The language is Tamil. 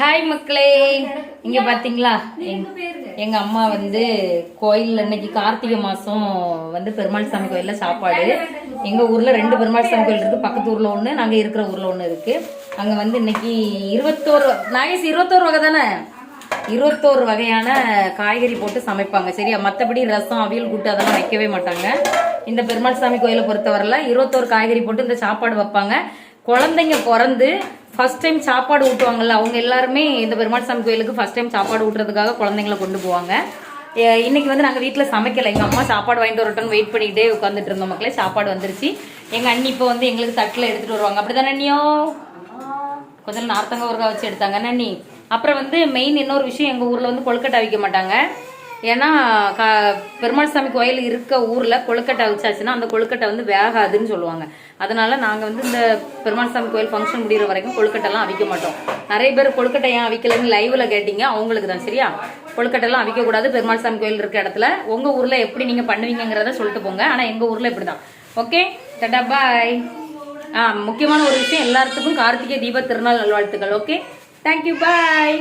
ஹாய் மக்களே. இங்க பாத்தீங்களா? எங்க- அம்மா வந்து கோயிலில் இன்னைக்கு கார்த்திகை மாசம் வந்து பெருமாள் சாமி கோயில்ல சாப்பாடு. எங்க ஊர்ல ரெண்டு பெருமாள் சாமி கோயில் இருக்கு. பக்கத்து ஊர்ல ஒண்ணு நாங்க இருக்கிற ஊர்ல ஒண்ணு இருக்கு. அங்க வந்து இன்னைக்கு இருபத்தோரு நாகேஷ் இருபத்தோரு வகை தானே? இருபத்தோரு வகையான காய்கறி போட்டு சமைப்பாங்க. சரியா? மற்றபடி ரசம் அவியல் கூட்டு அதெல்லாம் வைக்கவே மாட்டாங்க. இந்த பெருமாள் சாமி கோயிலை பொறுத்தவரையில இருபத்தோரு காய்கறி போட்டு இந்த சாப்பாடு வைப்பாங்க. குழந்தைங்க பிறந்து ஃபர்ஸ்ட் டைம் சாப்பாடு ஊட்டுவாங்கல்ல அவங்க எல்லாருமே இந்த பெருமாள் சாமி கோயிலுக்கு ஃபர்ஸ்ட் டைம் சாப்பாடு ஊட்டுறதுக்காக குழந்தைங்கள கொண்டு போவாங்க. இன்னைக்கு வந்து நாங்கள் வீட்டில் சமைக்கலை. எங்கள் அம்மா சாப்பாடு வாங்கிட்டு வரட்டோன்னு வெயிட் பண்ணிக்கிட்டே உட்காந்துட்டு இருந்தோம் மக்களே. சாப்பாடு வந்துருச்சு. எங்கள் அண்ணி இப்போ வந்து எங்களுக்கு தட்டில் எடுத்துகிட்டு வருவாங்க. அப்படிதானே அண்ணியோ? கொஞ்சம் நார்த்தங்க ஊறுகாய் வச்சு எடுத்தாங்க. நன்னி அப்புறம் வந்து மெயின் இன்னொரு விஷயம் எங்கள் ஊரில் வந்து கொழுக்கட்டை அவிக்க மாட்டாங்க. ஏன்னா க பெருமாள் சாமி கோயில் இருக்க ஊரில் கொழுக்கட்டை வச்சாச்சுன்னா அந்த கொழுக்கட்டை வந்து வேகாதுன்னு சொல்லுவாங்க. அதனால நாங்கள் வந்து இந்த பெருமாள் சாமி கோயில் ஃபங்க்ஷன் முடிகிற வரைக்கும் கொழுக்கட்டைலாம் அவிக்க மாட்டோம். நிறைய பேர் கொழுக்கட்டை ஏன் அவிக்கலன்னு லைவ்ல கேட்டீங்க அவங்களுக்கு தான் சரியா? கொழுக்கட்டைலாம் அவிக்கக்கூடாது பெருமாள் சாமி கோயில் இருக்க இடத்துல. உங்கள் ஊரில் எப்படி நீங்கள் பண்ணுவீங்கிறத சொல்லிட்டு போங்க. ஆனால் எங்கள் ஊரில் இப்படி தான் ஓகே டட்டா பாய் ஆ முக்கியமான ஒரு விஷயம் எல்லாத்துக்கும் கார்த்திகை தீப திருநாள் நல்வாழ்த்துக்கள். Okay thank you bye